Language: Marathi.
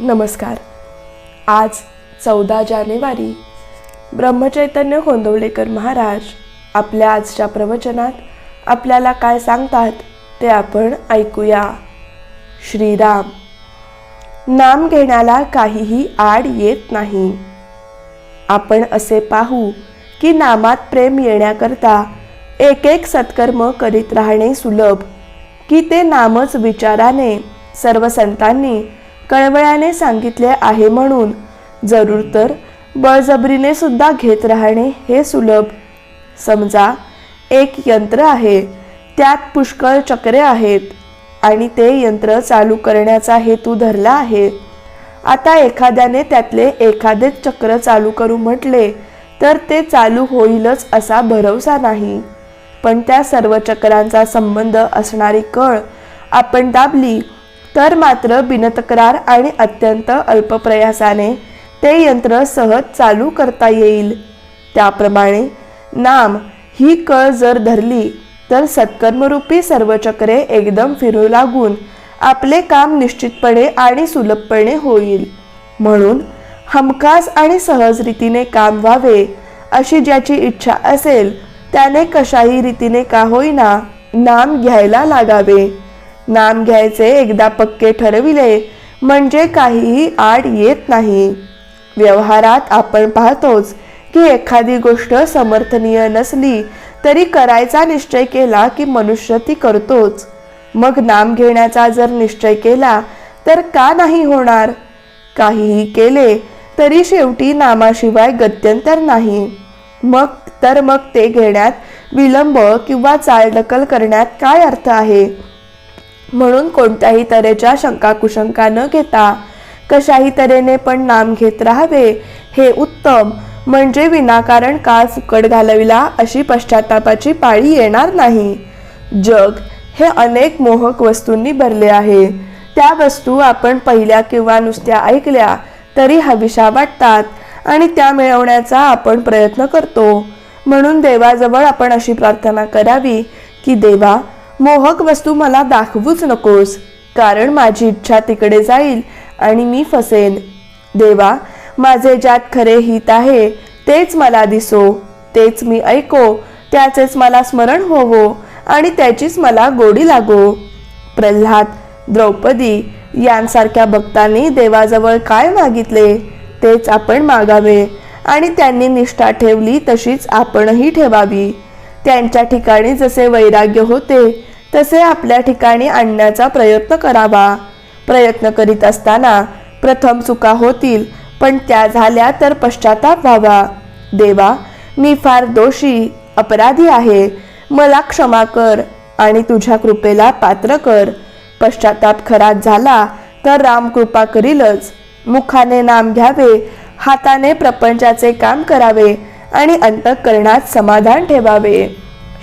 नमस्कार. आज चौदा जानेवारी ब्रह्मचैतन्य होंदवलेकर महाराज आपल्या आजच्या प्रवचनात आपल्याला काय सांगतात ते आपण ऐकूया. श्रीराम नाम घेण्याला काहीही आड येत नाही. आपण असे पाहू की नामात प्रेम येण्याकरता एक एक सत्कर्म करीत राहणे सुलभ की ते नामच विचाराने सर्व संतांनी कळवळ्याने सांगितले आहे म्हणून. जरूर तर बळजबरीने सुद्धा घेत राहणे हे सुलभ. समजा एक यंत्र आहे त्यात पुष्कळ चक्रे आहेत आणि ते यंत्र चालू करण्याचा हेतू धरला आहे. आता एखाद्याने त्यातले एखादे चक्र चालू करू म्हटले तर ते चालू होईलच असा भरवसा नाही. पण त्या सर्व चक्रांचा संबंध असणारी कळ आपण दाबली तर मात्र बिनतक्रार आणि अत्यंत अल्प प्रयासाने ते यंत्र सहज चालू करता येईल. त्याप्रमाणे नाम ही कळ जर धरली तर सत्कर्मरूपी सर्व चक्रे एकदम फिरू लागून आपले काम निश्चितपणे आणि सुलभपणे होईल. म्हणून हमखास आणि सहज रीतीने काम व्हावे अशी ज्याची इच्छा असेल त्याने कशाही रीतीने का होईना नाम घ्यायला लागावे. नाम घ्यायचे एकदा पक्के ठरविले म्हणजे काहीही आड येत नाही. व्यवहारात आपण पाहतोच की एखादी गोष्ट समर्थनीय नसली तरी करायचा निश्चय केला की मनुष्य ती करतोच. मग नाम घेण्याचा जर निश्चय केला तर का नाही होणार? काहीही केले तरी शेवटी नामाशिवाय गत्यंतर नाही. मग तर मग ते घेण्यात विलंब किंवा चालढकल करण्यात काय अर्थ आहे? म्हणून कोणत्याही तऱ्हेच्या शंका कुशंका न घेता कशाही तऱ्हेने पण नाम घेत राहावे हे उत्तम. म्हणजे विनाकारण काळ फुकट घालविला अशी पश्चातापाची पाळी येणार नाही. जग हे अनेक मोहक वस्तूंनी भरले आहे. त्या वस्तू आपण पहिल्या किंवा नुसत्या ऐकल्या तरी हविशा वाटतात आणि त्या मिळवण्याचा आपण प्रयत्न करतो. म्हणून देवाजवळ आपण अशी प्रार्थना करावी की देवा मोहक वस्तू मला दाखवूच नकोस. कारण माझी इच्छा तिकडे जाईल आणि मी फसेन. देवा माझे ज्यात खरे हित आहे तेच मला दिसो. तेच मी ऐको त्याचेच मला स्मरण होवो आणि त्याचीच मला गोडी लागो. प्रल्हाद द्रौपदी यांसारख्या भक्तांनी देवाजवळ काय मागितले? तेच आपण मागावे आणि त्यांनी निष्ठा ठेवली तशीच आपणही ठेवावी. त्यांच्या ठिकाणी जसे वैराग्य होते तसे आपल्या ठिकाणी आणण्याचा प्रयत्न करावा. प्रयत्न करीत असताना प्रथम चुका होतील पण त्या झाल्या तर पश्चाताप व्हावा. देवा मी फार दोषी अपराधी आहे. मला क्षमा कर आणि तुझ्या कृपेला पात्र कर. पश्चाताप खराच झाला तर राम कृपा करीलच. मुखाने नाम घ्यावे हाताने प्रपंचाचे काम करावे आणि अंतःकरणात समाधान ठेवावे.